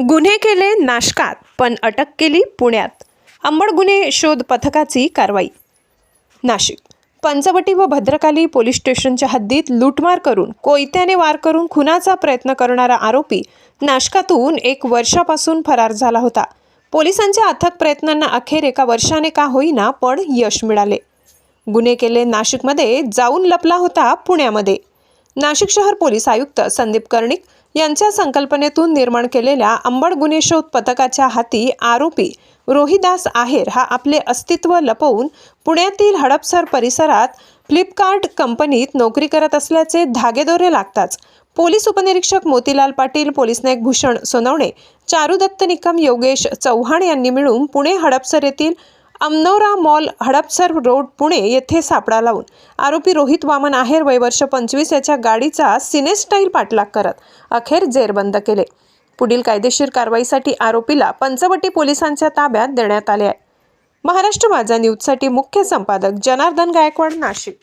गुन्हे केले नाशकात पण अटक केली पुण्यात. अंबड गुन्हे शोध पथकाची कारवाई. नाशिक. पंचवटी व भद्रकाली पोलीस स्टेशनच्या हद्दीत लूटमार करून कोयत्याने वार करून खुनाचा प्रयत्न करणारा आरोपी नाशकातून एक वर्षापासून फरार झाला होता. पोलिसांच्या अथक प्रयत्नांना अखेर एका वर्षाने का होईना पण यश मिळाले. गुन्हे केले नाशिकमध्ये जाऊन लपला होता पुण्यामध्ये. नाशिक शहर पोलीस आयुक्त संदीप कर्णिक यांच्या संकल्पनेतून निर्माण केलेल्या अंबड गुन्हे शोध पथकाच्या हाती आरोपी रोहिदास आहेर हा आपले अस्तित्व लपवून पुण्यातील हडपसर परिसरात फ्लिपकार्ट कंपनीत नोकरी करत असल्याचे धागेदोरे लागताच पोलीस उपनिरीक्षक मोतीलाल पाटील पोलीस नायक भूषण सोनवणे चारुदत्त निकम योगेश चव्हाण यांनी मिळून पुणे हडपसर येथील अमनोरा मॉल हडपसर रोड पुणे येथे सापळा लावून. आरोपी रोहित वामन आहेर वय वर्ष पंचवीस याच्या गाडीचा सिनेस्टाईल पाठलाग करत अखेर जेरबंद केले. पुढील कायदेशीर कारवाईसाठी आरोपीला पंचवटी पोलिसांच्या ताब्यात देण्यात आले आहे. महाराष्ट्र माझा न्यूजसाठी मुख्य संपादक जनार्दन गायकवाड नाशिक.